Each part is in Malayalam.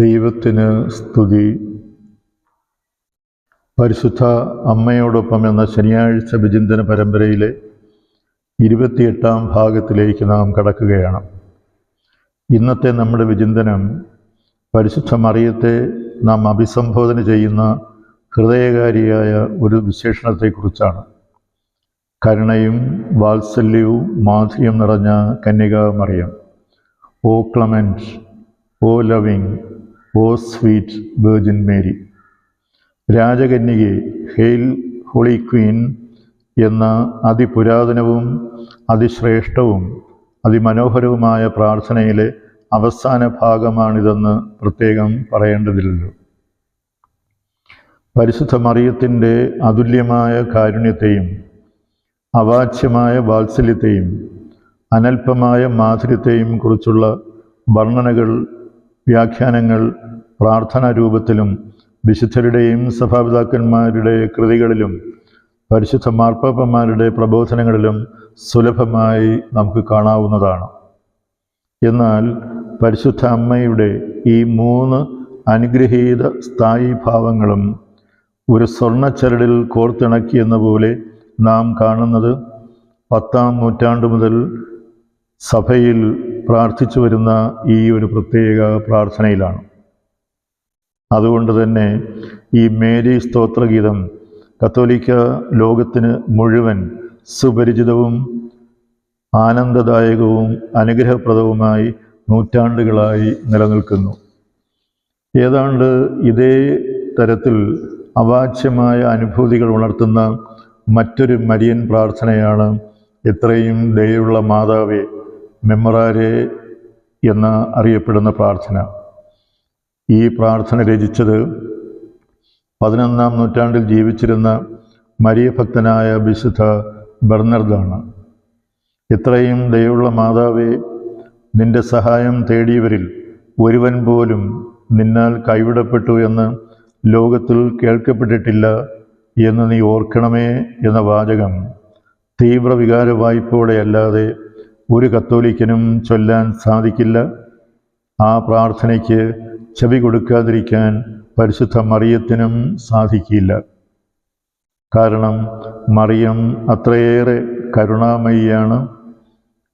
ദൈവത്തിന് സ്തുതി. പരിശുദ്ധ അമ്മയോടൊപ്പം എന്ന ശനിയാഴ്ച വിചിന്തന പരമ്പരയിലെ ഇരുപത്തിയെട്ടാം ഭാഗത്തിലേക്ക് നാം കടക്കുകയാണ്. ഇന്നത്തെ നമ്മുടെ വിചിന്തനം പരിശുദ്ധ മറിയത്തെ നാം അഭിസംബോധന ചെയ്യുന്ന ഹൃദയകാരിയായ ഒരു വിശേഷണത്തെക്കുറിച്ചാണ്. കരുണയും വാത്സല്യവും മാധുര്യം നിറഞ്ഞ കന്യക Mariyam. O clement O loving O sweet virgin Mary. രാജകന്യകെ hail holy queen എന്ന അതിപുരാതനവും അതിശ്രേഷ്ഠവും അതിമനോഹരവുമായ പ്രാർത്ഥനയിലെ അവസാന ഭാഗമാണിതെന്ന് പ്രത്യേകം പറയേണ്ടതില്ലല്ലോ. പരിശുദ്ധ മറിയത്തിന്റെ അതുല്യമായ കാരുണ്യത്തെയും അവാച്യമായ വാത്സല്യത്തെയും അനൽപമായ മാധുര്യത്തെയും കുറിച്ചുള്ള വർണനകൾ വ്യാഖ്യാനങ്ങൾ പ്രാർത്ഥനാ രൂപത്തിലും വിശുദ്ധരുടെയും സഭാപിതാക്കന്മാരുടെ കൃതികളിലും പരിശുദ്ധ മാർപ്പാപ്പന്മാരുടെ പ്രബോധനങ്ങളിലും സുലഭമായി നമുക്ക് കാണാവുന്നതാണ്. എന്നാൽ പരിശുദ്ധ അമ്മയുടെ ഈ മൂന്ന് അനുഗ്രഹീത സ്ഥായി ഭാവങ്ങളും ഒരു സ്വർണച്ചരടിൽ കോർത്തിണക്കിയെന്ന പോലെ നാം കാണുന്നത് പത്താം നൂറ്റാണ്ട് മുതൽ സഭയിൽ പ്രാർത്ഥിച്ചു വരുന്ന ഈ ഒരു പ്രത്യേക പ്രാർത്ഥനയിലാണ്. അതുകൊണ്ട് തന്നെ ഈ മേരി സ്തോത്രഗീതം കത്തോലിക്ക ലോകത്തിന് മുഴുവൻ സുപരിചിതവും ആനന്ദദായകവും അനുഗ്രഹപ്രദവുമായി നൂറ്റാണ്ടുകളായി നിലനിൽക്കുന്നു. ഏതാണ്ട് ഇതേ തരത്തിൽ അവാച്യമായ അനുഭൂതികൾ ഉണർത്തുന്ന മറ്റൊരു മരിയൻ പ്രാർത്ഥനയാണ് എത്രയും ദയുള്ള മാതാവേ മെമ്മറാരെ എന്ന അറിയപ്പെടുന്ന പ്രാർത്ഥന. ഈ പ്രാർത്ഥന രചിച്ചത് പതിനൊന്നാം നൂറ്റാണ്ടിൽ ജീവിച്ചിരുന്ന മരിയഭക്തനായ വിശുദ്ധ ബർണർദാണ് ഇത്രയും ദയുള്ള മാതാവേ നിന്റെ സഹായം തേടിയവരിൽ ഒരുവൻ പോലും നിന്നാൽ കൈവിടപ്പെട്ടു എന്ന് ലോകത്തിൽ കേൾക്കപ്പെട്ടിട്ടില്ല എന്ന് നീ ഓർക്കണമേ എന്ന വാചകം തീവ്ര വികാര വായ്പോടെയല്ലാതെ ഒരു കത്തോലിക്കനും ചൊല്ലാൻ സാധിക്കില്ല. ആ പ്രാർത്ഥനയ്ക്ക് ചെവി കൊടുക്കാതിരിക്കാൻ പരിശുദ്ധ മറിയത്തിനും സാധിക്കില്ല. കാരണം മറിയം അത്രയേറെ കരുണാമയിയാണ്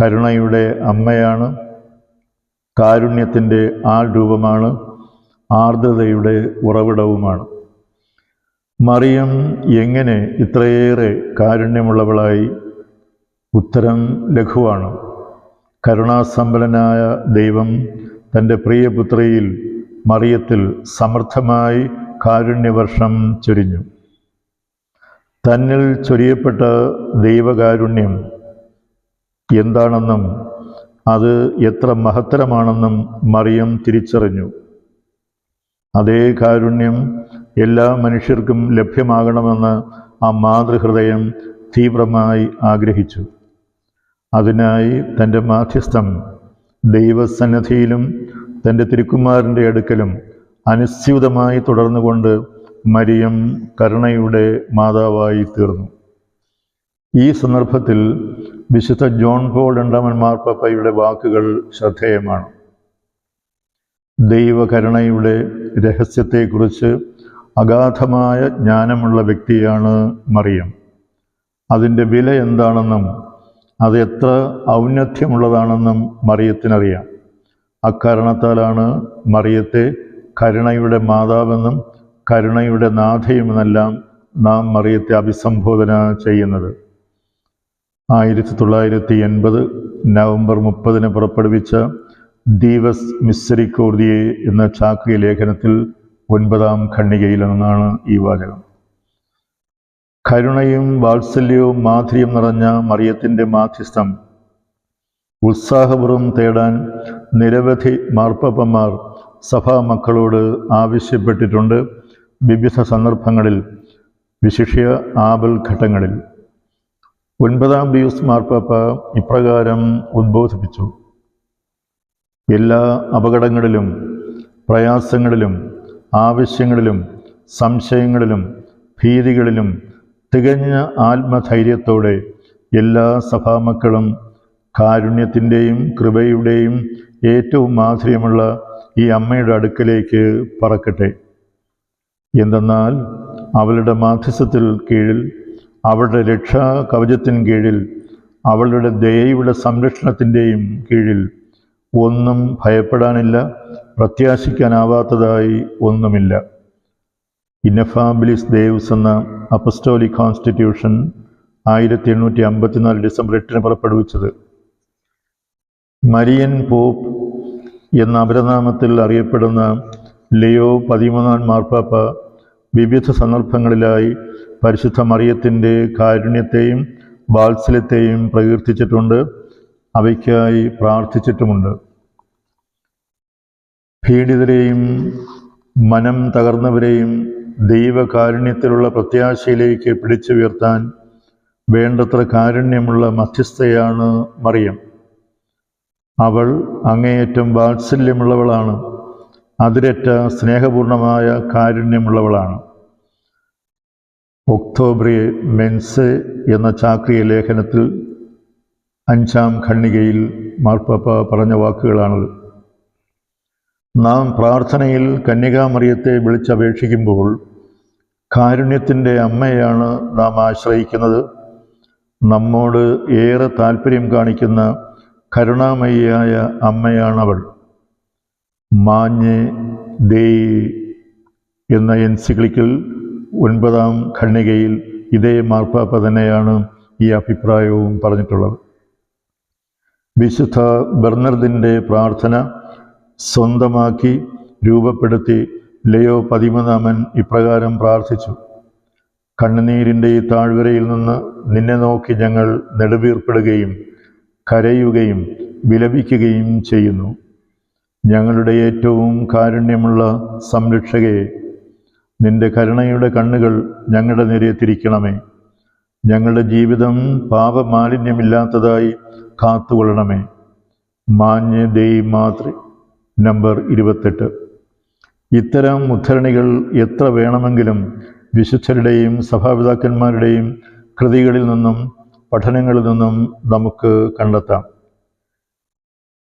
കരുണയുടെ അമ്മയാണ് കാരുണ്യത്തിന്റെ ആൾ രൂപമാണ് ആർദ്രതയുടെ ഉറവിടവുമാണ്. മറിയം എങ്ങനെ ഇത്രയേറെ കാരുണ്യമുള്ളവളായി? ഉത്തരം ലഘുവാണ്. കരുണാസമ്പന്നനായ ദൈവം തന്റെ പ്രിയപുത്രിയിൽ മറിയത്തിൽ സമർത്ഥമായി കാരുണ്യവർഷം ചൊരിഞ്ഞു. തന്നിൽ ചൊരിയപ്പെട്ട ദൈവകാരുണ്യം എന്താണെന്നും അത് എത്ര മഹത്തരമാണെന്നും മറിയം തിരിച്ചറിഞ്ഞു. അതേ കാരുണ്യം എല്ലാ മനുഷ്യർക്കും ലഭ്യമാകണമെന്ന് ആ മാതൃഹൃദയം തീവ്രമായി ആഗ്രഹിച്ചു. അതിനായി തന്റെ മാധ്യസ്ഥം ദൈവസന്നദ്ധിയിലും തന്റെ തിരുക്കുമാരന്റെ അടുക്കലും അനുസ്യൂതമായി തുടർന്നുകൊണ്ട് മരിയം കരുണയുടെ മാതാവായി തീർന്നു. ഈ സന്ദർഭത്തിൽ വിശുദ്ധ ജോൺ പോൾ രണ്ടാമൻ മാർപ്പയുടെ വാക്കുകൾ ശ്രദ്ധേയമാണ്. ദൈവകരുണയുടെ രഹസ്യത്തെക്കുറിച്ച് അഗാധമായ ജ്ഞാനമുള്ള വ്യക്തിയാണ് മറിയം. അതിന്റെ വില എന്താണെന്നും അത് എത്ര ഔന്നത്യമുള്ളതാണെന്നും മറിയത്തിനറിയാം. അക്കാരണത്താലാണ് മറിയത്തെ കരുണയുടെ മാതാവെന്നും കരുണയുടെ നാഥയുമെന്നെല്ലാം നാം മറിയത്തെ അഭിസംബോധന ചെയ്യുന്നത്. ആയിരത്തി തൊള്ളായിരത്തി എൺപത് നവംബർ മുപ്പതിന് പുറപ്പെടുവിച്ച ദീവസ് മിസ്സരിക്കോർദിയെ എന്ന ചാക്രിയ ലേഖനത്തിൽ ഒൻപതാം ഖണ്ഡികയിൽ നിന്നാണ് ഈ വാചകം. കരുണയും വാത്സല്യവും മാധുര്യം നിറഞ്ഞ മറിയത്തിന്റെ മാധ്യസ്ഥം ഉത്സാഹപൂർവം തേടാൻ നിരവധി മാർപ്പപ്പന്മാർ സഭാ മക്കളോട് ആവശ്യപ്പെട്ടിട്ടുണ്ട് വിവിധ സന്ദർഭങ്ങളിൽ വിശിഷ്യ ആപൽ ഘട്ടങ്ങളിൽ. ഒൻപതാം പിയൂസ് മാർപ്പാപ്പ ഇപ്രകാരം ഉദ്ബോധിപ്പിച്ചു. എല്ലാ അപകടങ്ങളിലും പ്രയാസങ്ങളിലും ആവശ്യങ്ങളിലും സംശയങ്ങളിലും ഭീതികളിലും തികഞ്ഞ ആത്മധൈര്യത്തോടെ എല്ലാ സഭാമക്കളും കാരുണ്യത്തിന്റെയും കൃപയുടെയും ഏറ്റവും ആശ്രയമുള്ള ഈ അമ്മയുടെ അടുക്കലേക്ക് പറക്കട്ടെ. എന്തെന്നാൽ അവളുടെ മാധ്യസ്ഥത്തിൽ കീഴിൽ അവളുടെ രക്ഷാ കവചത്തിൻ കീഴിൽ അവളുടെ ദയയുടെ സംരക്ഷണത്തിന്റെയും കീഴിൽ ഒന്നും ഭയപ്പെടാനില്ല പ്രത്യാശിക്കാനാവാത്തതായി ഒന്നുമില്ല. ഇന്നഫാബിലിസ് ദേവ്സ് എന്ന അപ്പസ്റ്റോലിക് കോൺസ്റ്റിറ്റ്യൂഷൻ ആയിരത്തി എണ്ണൂറ്റി അമ്പത്തിനാല് ഡിസംബർ എട്ടിന് പുറപ്പെടുവിച്ചത്. മരിയൻ പോപ്പ് എന്ന അപരനാമത്തിൽ അറിയപ്പെടുന്ന ലിയോ പതിമൂന്നാം മാർപ്പാപ്പ വിവിധ സന്ദർഭങ്ങളിലായി പരിശുദ്ധ മറിയത്തിന്റെ കാരുണ്യത്തെയും വാത്സല്യത്തെയും പ്രകീർത്തിച്ചിട്ടുണ്ട്. അവയ്ക്കായി പ്രാർത്ഥിച്ചിട്ടുമുണ്ട്. പീഡിതരെയും മനം തകർന്നവരെയും ദൈവകാരുണ്യത്തിലുള്ള പ്രത്യാശയിലേക്ക് പിടിച്ചുയർത്താൻ വേണ്ടത്ര കാരുണ്യമുള്ള മധ്യസ്ഥയാണ് മറിയം. അവൾ അങ്ങേയറ്റം വാത്സല്യമുള്ളവളാണ്. അതിരറ്റ സ്നേഹപൂർണമായ കാരുണ്യമുള്ളവളാണ്. ഒക്ടോബറി മെൻസ് എന്ന ചാക്രിയ ലേഖനത്തിൽ അഞ്ചാം ഖണ്ണികയിൽ മാർപ്പാപ്പ പറഞ്ഞ വാക്കുകളാണത്. നാം പ്രാർത്ഥനയിൽ കന്യകാമറിയത്തെ വിളിച്ചപേക്ഷിക്കുമ്പോൾ കാരുണ്യത്തിന്റെ അമ്മയാണ് നാം ആശ്രയിക്കുന്നത്. നമ്മോട് ഏറെ താല്പര്യം കാണിക്കുന്ന കരുണാമയിയായ അമ്മയാണവൾ. മാഞ്ഞ് ദേ എന്ന എൻസിക്ലിക്കൽ ഒൻപതാം ഖണ്ണികയിൽ ഇതേ മാർപ്പാപ്പ തന്നെയാണ് ഈ അഭിപ്രായവും പറഞ്ഞിട്ടുള്ളത്. വിശുദ്ധ ബെർണർദിന്റെ പ്രാർത്ഥന സ്വന്തമാക്കി രൂപപ്പെടുത്തി ലയോ പതിമൂന്നാമൻ ഇപ്രകാരം പ്രാർത്ഥിച്ചു. കണ്ണുനീരിന്റെ ഈ താഴ്വരയിൽ നിന്ന് നിന്നെ നോക്കി ഞങ്ങൾ നെടുവീർപ്പെടുകയും കരയുകയും വിലപിക്കുകയും ചെയ്യുന്നു. ഞങ്ങളുടെ ഏറ്റവും കാരുണ്യമുള്ള സംരക്ഷകയെ നിന്റെ കരുണയുടെ കണ്ണുകൾ ഞങ്ങളുടെ നേരെ തിരിക്കണമേ. ഞങ്ങളുടെ ജീവിതം പാപമാലിന്യമില്ലാത്തതായി കാത്തുകൊള്ളണമേ. മാന്യ ദേയ് മാതൃ നമ്പർ ഇരുപത്തെട്ട്. ഇത്തരം ഉദ്ധരണികൾ എത്ര വേണമെങ്കിലും വിശുദ്ധരുടെയും സഭാപിതാക്കന്മാരുടെയും കൃതികളിൽ നിന്നും പഠനങ്ങളിൽ നിന്നും നമുക്ക് കണ്ടെത്താം.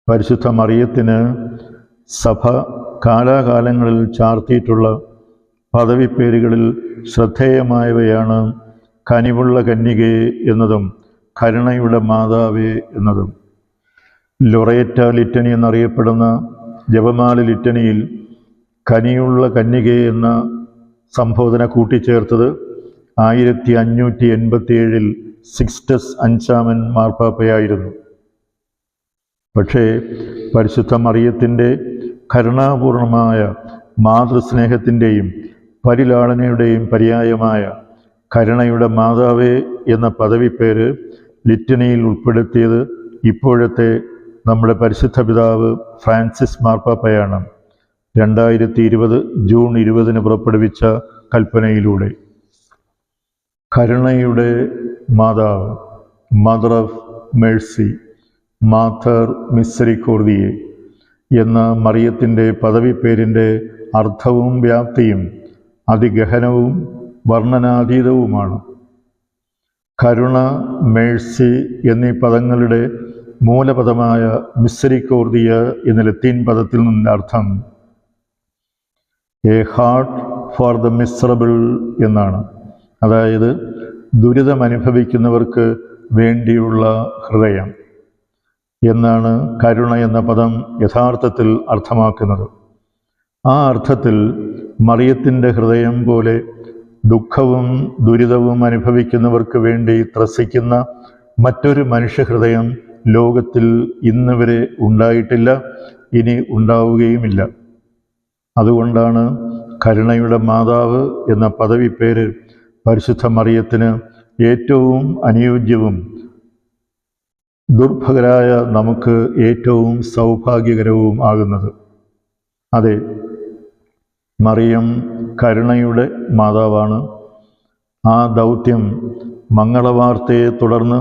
പരിശുദ്ധ മറിയത്തിന് സഭ കാലാകാലങ്ങളിൽ ചാർത്തിയിട്ടുള്ള പദവിപ്പേരുകളിൽ ശ്രദ്ധേയമായവയാണ് കനിവുള്ള കന്യക എന്നതും കരുണയുടെ മാതാവേ എന്നതും. ലൊറേറ്റ ലിറ്റനി എന്നറിയപ്പെടുന്ന ജപമാല ലിറ്റനിയിൽ കനിയുള്ള കന്യക എന്ന സംബോധന കൂട്ടിച്ചേർത്തത് ആയിരത്തി അഞ്ഞൂറ്റി എൺപത്തി ഏഴിൽ സിക്സ്റ്റസ് അഞ്ചാമൻ മാർപ്പാപ്പയായിരുന്നു. പക്ഷേ പരിശുദ്ധ മറിയത്തിന്റെ കരുണാപൂർണമായ മാതൃസ്നേഹത്തിന്റെയും പരിലാളനയുടെയും പര്യായമായ കരുണയുടെ മാതാവേ എന്ന പദവി പേര് ലിറ്റനിയിൽ ഉൾപ്പെടുത്തിയത് ഇപ്പോഴത്തെ നമ്മുടെ പരിശുദ്ധ പിതാവ് ഫ്രാൻസിസ് മാർപ്പാപ്പയാണ്. രണ്ടായിരത്തി ഇരുപത് ജൂൺ ഇരുപതിന് പുറപ്പെടുവിച്ച കൽപ്പനയിലൂടെ. കരുണയുടെ മാതാവ് മദർ ഓഫ് മേഴ്സി മാഥർ മിസ്സറിക്കോർദിയെ എന്ന മറിയത്തിന്റെ പദവിപ്പേരിന്റെ അർത്ഥവും വ്യാപ്തിയും അതിഗഹനവും വർണനാതീതവുമാണ്. കരുണ മേഴ്സി എന്നീ പദങ്ങളുടെ മൂലപദമായ മിസ്സറിക്കോർദിയ എന്ന ലത്തീൻ പദത്തിൽ നിന്ന അർത്ഥം a heart for the miserable എന്നാണ്. അതായത് ദുരിതമനുഭവിക്കുന്നവർക്ക് വേണ്ടിയുള്ള ഹൃദയം എന്നാണ് കരുണ എന്ന പദം യഥാർത്ഥത്തിൽ അർത്ഥമാക്കുന്നത്. ആ അർത്ഥത്തിൽ മറിയത്തിന്റെ ഹൃദയം പോലെ ദുഃഖവും ദുരിതവും അനുഭവിക്കുന്നവർക്ക് വേണ്ടി ത്രസിക്കുന്ന മറ്റൊരു മനുഷ്യഹൃദയം ലോകത്തിൽ ഇന്ന് വരെ ഉണ്ടായിട്ടില്ല ഇനി ഉണ്ടാവുകയുമില്ല. അതുകൊണ്ടാണ് കരുണയുടെ മാതാവ് എന്ന പദവിപ്പേര് പരിശുദ്ധ മറിയത്തിന് ഏറ്റവും അനുയോജ്യവും ദുർഭകരായ നമുക്ക് ഏറ്റവും സൗഭാഗ്യകരവും ആകുന്നത്. അതെ മറിയം കരുണയുടെ മാതാവാണ്. ആ ദൗത്യം മംഗളവാർത്തയെ തുടർന്ന്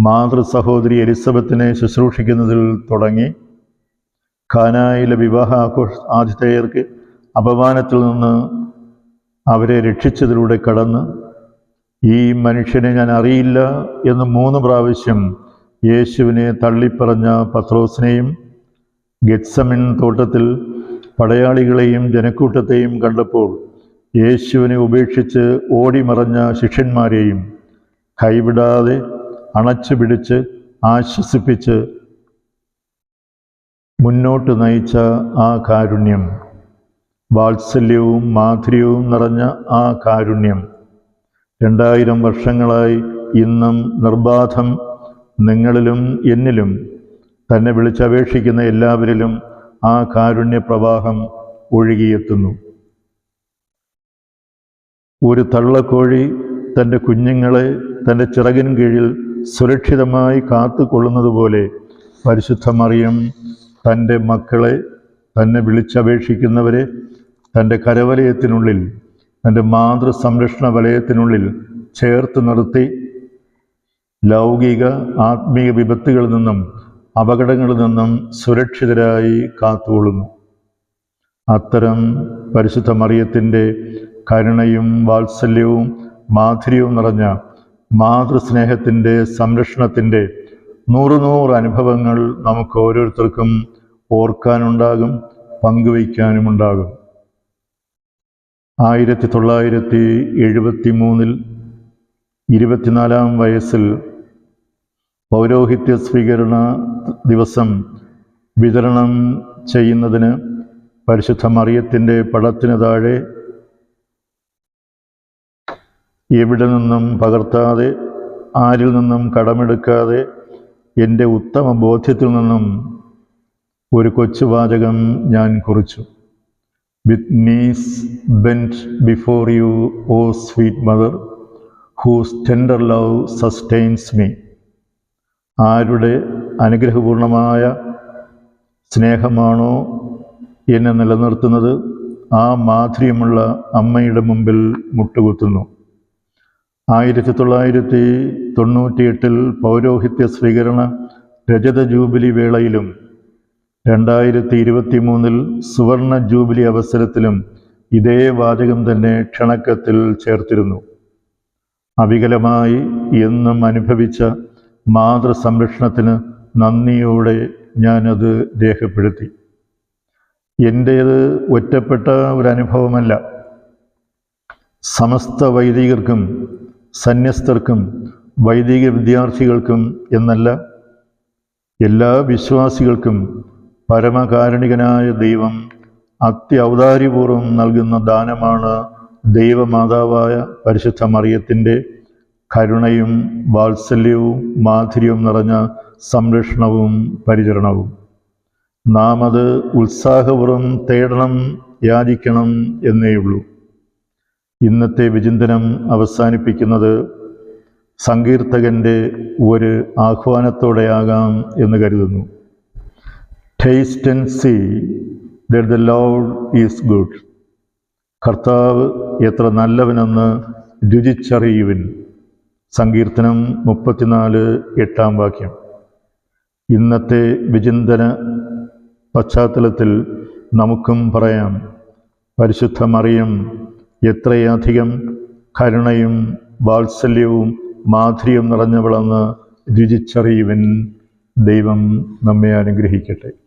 മാതൃ സഹോദരി എലിസബത്തിനെ ശുശ്രൂഷിക്കുന്നതിൽ തുടങ്ങി. ഖാനായിലെ വിവാഹ ആഘോഷ ആതിഥേയർക്ക് അപമാനത്തിൽ നിന്ന് അവരെ രക്ഷിച്ചതിലൂടെ കടന്ന് ഈ മനുഷ്യനെ ഞാൻ അറിയില്ല എന്ന് മൂന്ന് പ്രാവശ്യം യേശുവിനെ തള്ളിപ്പറഞ്ഞ പത്രോസിനെയും ഗെറ്റ്സമിൻ തോട്ടത്തിൽ പടയാളികളെയും ജനക്കൂട്ടത്തെയും കണ്ടപ്പോൾ യേശുവിനെ ഉപേക്ഷിച്ച് ഓടിമറഞ്ഞ ശിഷ്യന്മാരെയും കൈവിടാതെ അണച്ചു പിടിച്ച് ആശ്വസിപ്പിച്ച് മുന്നോട്ട് നയിച്ച ആ കാരുണ്യം. വാത്സല്യവും മാധുര്യവും നിറഞ്ഞ ആ കാരുണ്യം. രണ്ടായിരം വർഷങ്ങളായി ഇന്നും നിർബാധം നിങ്ങളിലും എന്നിലും തന്നെ വിളിച്ചപേക്ഷിക്കുന്ന എല്ലാവരിലും ആ കാരുണ്യ പ്രവാഹം ഒഴുകിയെത്തുന്നു. ഒരു തള്ളക്കോഴി തന്റെ കുഞ്ഞുങ്ങളെ തന്റെ ചിറകിൻ കീഴിൽ സുരക്ഷിതമായി കാത്തുകൊള്ളുന്നത് പോലെ പരിശുദ്ധ മറിയം തന്റെ മക്കളെ തന്നെ വിളിച്ചപേക്ഷിക്കുന്നവരെ തന്റെ കരവലയത്തിനുള്ളിൽ തന്റെ മാതൃ സംരക്ഷണ വലയത്തിനുള്ളിൽ ചേർത്ത് നിർത്തി. ലൗകിക ആത്മീയ വിപത്തുകളിൽ നിന്നും അപകടങ്ങളിൽ നിന്നും സുരക്ഷിതരായി കാത്തുകൊള്ളുന്നു. അത്തരം പരിശുദ്ധ മറിയത്തിന്റെ കരുണയും വാത്സല്യവും മാധുര്യവും നിറഞ്ഞ മാതൃസ്നേഹത്തിന്റെ സംരക്ഷണത്തിന്റെ നൂറുനൂറ് നൂറ് അനുഭവങ്ങൾ നമുക്ക് ഓരോരുത്തർക്കും ഓർക്കാനുണ്ടാകും പങ്കുവയ്ക്കാനുമുണ്ടാകും. ആയിരത്തി തൊള്ളായിരത്തി എഴുപത്തി മൂന്നിൽ ഇരുപത്തിനാലാം വയസ്സിൽ പൗരോഹിത്യ സ്വീകരണ ദിവസം വിതരണം ചെയ്യുന്നതിന് പരിശുദ്ധ മറിയത്തിന്റെ പടത്തിന് താഴെ എവിടെ നിന്നും പകർത്താതെ ആരിൽ നിന്നും കടമെടുക്കാതെ എന്റെ ഉത്തമ ബോധ്യത്തിൽ നിന്നും ഒരു കൊച്ചു വാചകം ഞാൻ കുറിച്ചു. With knees bent before you O sweet mother whose tender love sustains me ആരുടെ അനുഗ്രഹപൂർണമായ സ്നേഹമാണോ എന്നെ നിലനിർത്തുന്നത് ആ മാധുര്യമുള്ള അമ്മയുടെ മുമ്പിൽ മുട്ടുകുത്തുന്നു. ആയിരത്തി തൊള്ളായിരത്തി തൊണ്ണൂറ്റിയെട്ടിൽ പൗരോഹിത്യ സ്വീകരണ രജത ജൂബിലി വേളയിലും രണ്ടായിരത്തി ഇരുപത്തി മൂന്നിൽ സുവർണ ജൂബിലി അവസരത്തിലും ഇതേ വാചകം തന്നെ ക്ഷണക്കത്തിൽ ചേർത്തിരുന്നു. അവികലമായി എന്നും അനുഭവിച്ച മാതൃ സംരക്ഷണത്തിന് നന്ദിയോടെ ഞാനത് രേഖപ്പെടുത്തി. എന്റേത് ഒറ്റപ്പെട്ട ഒരനുഭവമല്ല. സമസ്ത വൈദികർക്കും സന്യസ്തർക്കും വൈദിക വിദ്യാർത്ഥികൾക്കും എന്നല്ല എല്ലാ വിശ്വാസികൾക്കും പരമകാരുണികനായ ദൈവം അത്യൗദാര്യപൂർവം നൽകുന്ന ദാനമാണ് ദൈവമാതാവായ പരിശുദ്ധ മറിയത്തിന്റെ കരുണയും വാത്സല്യവും മാധുര്യവും നിറഞ്ഞ സംരക്ഷണവും പരിചരണവും. നാം അത് ഉത്സാഹപൂർവം തേടണം യാചിക്കണം എന്നേയുള്ളൂ ഇന്നത്തെ വിചിന്തനം അവസാനിപ്പിക്കുന്നത് സങ്കീർത്തകന്റെ ഒരു ആഹ്വാനത്തോടെയാകാം എന്ന് കരുതുന്നു. Taste and see the Lord is good കർത്താവ് എത്ര നല്ലവനെന്ന് രുചിച്ചറിയുവിൻ. സങ്കീർത്തനം മുപ്പത്തിനാല് എട്ടാം വാക്യം. ഇന്നത്തെ വിചിന്തന പശ്ചാത്തലത്തിൽ നമുക്കും പറയാം പരിശുദ്ധ മറിയം എത്രയധികം കരുണയും വാത്സല്യവും മാധുര്യം നിറഞ്ഞവളെന്ന് രുചിച്ചറിയുവൻ. ദൈവം നമ്മെ അനുഗ്രഹിക്കട്ടെ.